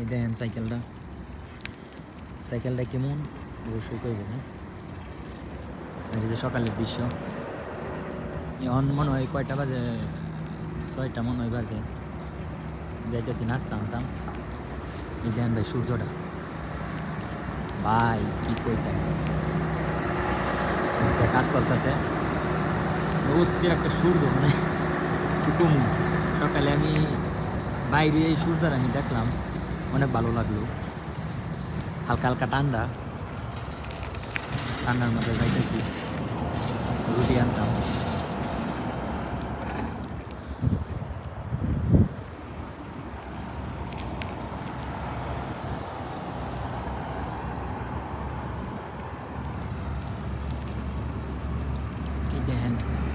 এই দেখেন সাইকেলটা। সাইকেলটা কেমন? অবশ্যই করবেন হ্যাঁ এই যে সকালের দৃশ্য। এখন মনে হয় কয়টা বাজে? ছয়টা মনে হয় বাজে। যাইতেছি নাস্তা আনতাম। এই দেখেন ভাই সূর্যটা। ভাই, কি একটা কাজ চলতেছে। অস্থির একটা সূর্য মানে কি কমু? সকালে আমি বাইরে এই সূর্যটা আমি দেখলাম। অনেক ভালো লাগলো হালকা হালকা ঠান্ডা ঠান্ডার মধ্যে যাইতেছি রুটি আনতাম দেখেন